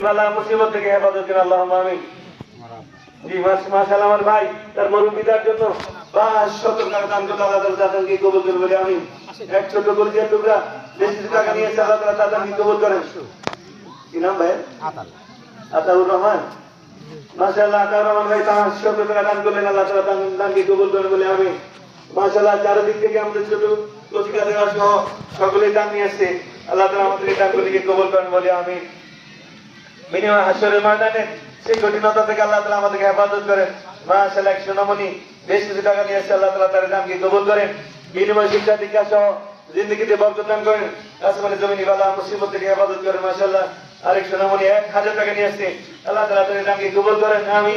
মুসিবত থেকে হেফাজত করেন আল্লাহ আমিন। জি মাস- আমার ভাই তার মুরব্বিদার জন্য পাঁচ শত টাকা দান করতে আল্লাহ তাআলা তাদেরকে কবুল করবে বলে আমি এক ছোট কলিজার টুকরা বেশি টাকা নিয়েছে আল্লাহ তাআলা তাদেরকে কবুল করেন। কি নাম ভাই আতাউর রহমান। মাশাআল্লাহ আতাউর রহমান ভাই পাঁচ শত টাকা দান করলেন আল্লাহ তাআলা দানকে কবুল করেন বলে আমি মাশাআল্লাহ চারিদিক থেকে আমাদের ছোট কচিকা দেওয়া সহ সকলেই দান নিয়ে আসছে। আল্লাহ তাআলা আমাদের এই দানগুলিকে কবুল করেন বলে আমি বিনিময় হাসরের ময়দানে সেই কঠিনতা থেকে আল্লাহ তালা আমাদেরকে হেফাজত করেন। মাশাআল্লাহ এক নমনি বেশ কিছু টাকা নিয়ে এসে আল্লাহ তালা তার নামকে কবুল করেন। বিনিময় শিক্ষা দীক্ষা সহ জিন্দগিতে বরকত দান করেন। আসমানে জমিনি বালা মুসিবত থেকে হেফাজত করেন মাশাল্লাহ আরেক সোনামণি এক হাজার টাকা নিয়ে আসছে আল্লাহ তালা তাদের নামকে কবুল করেন আমি